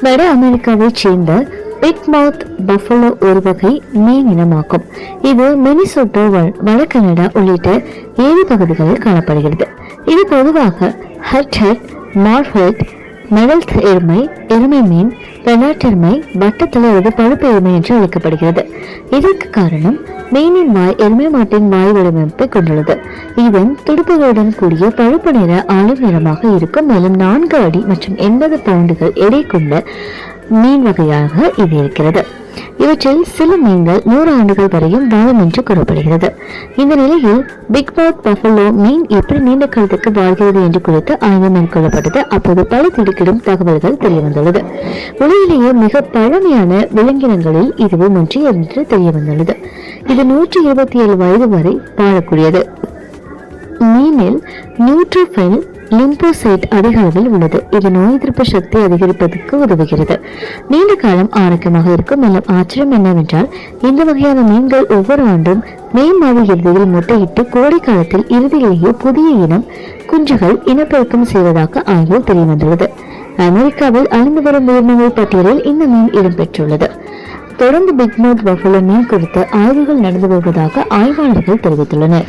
வட அமெரிக்காவைச் சேர்ந்த பிக் மவுத் பஃபலோ ஒரு வகை மீன் இனமாகும். இது மினிசோட்டோ வ- வட கனடா உள்ளிட்ட ஏழு பகுதிகளில் காணப்படுகிறது. இது பொதுவாக ஹட் ஹெட் மார்ஃபெட் மெடல்த் எருமை எருமை மீன் பெனாட்டெருமை வட்டத்தில் அல்லது பழுப்பு எருமை என்று அழைக்கப்படுகிறது. இதற்கு காரணம் மீனின் வாய் எருமை மாட்டின் வாய் வடிவமைப்பை கொண்டுள்ளது. இதன் துடுப்புகளுடன் கூடிய பழுப்பு நிற ஆளும் நிறமாக இருக்கும் மேலும் நான்கு அடி மற்றும் எண்பது பவுண்டுகள் எடை கொண்ட மீன் வகையாக இது இருக்கிறது. இவற்றில் சில மீன்கள் நூறு ஆண்டுகள் வரையும் வாழும் என்று கூறப்படுகிறது. இந்த நிலையில் பிக் மவுத் பஃபலோ மீன் எப்படி நீண்ட காலத்துக்கு வாழ்கிறது என்று குறித்து ஆய்வு மேற்கொள்ளப்பட்டது. அப்போது பல திடுக்கிடும் தகவல்கள் தெரியவந்துள்ளது. உலகிலேயே மிக பழமையான விலங்கினங்களில் இதுவும் ஒன்று என்று தெரியவந்துள்ளது. இது நூற்றி இருபத்தி ஏழு வயது வரை வாழக்கூடியது. மீனில் நியூட்ரோஃபைல் லிம்போசைட் அதிக அளவில் உள்ளது. இது நோய் எதிர்ப்பு சக்தி அதிகரிப்பதற்கு உதவுகிறது. நீண்ட காலம் ஆரோக்கியமாக இருக்கும். மேலும் ஆச்சரியம் என்னவென்றால் இந்த வகையான மீன்கள் ஒவ்வொரு ஆண்டும் மே மாத இறுதியில் முட்டையிட்டு கோடை காலத்தில் இறுதியிலேயே புதிய இனம் குஞ்சுகள் இனப்பெருக்கம் செய்வதாக ஆய்வில் தெரியவந்துள்ளது. அமெரிக்காவில் அழிந்து வரும் உயிரினங்கள் பட்டியலில் இந்த மீன் இடம்பெற்றுள்ளது. தொடர்ந்து பிக்மோத் பஃபலோ மீன் குறித்து ஆய்வுகள் நடந்து வருவதாக ஆய்வாளர்கள் தெரிவித்துள்ளனர்.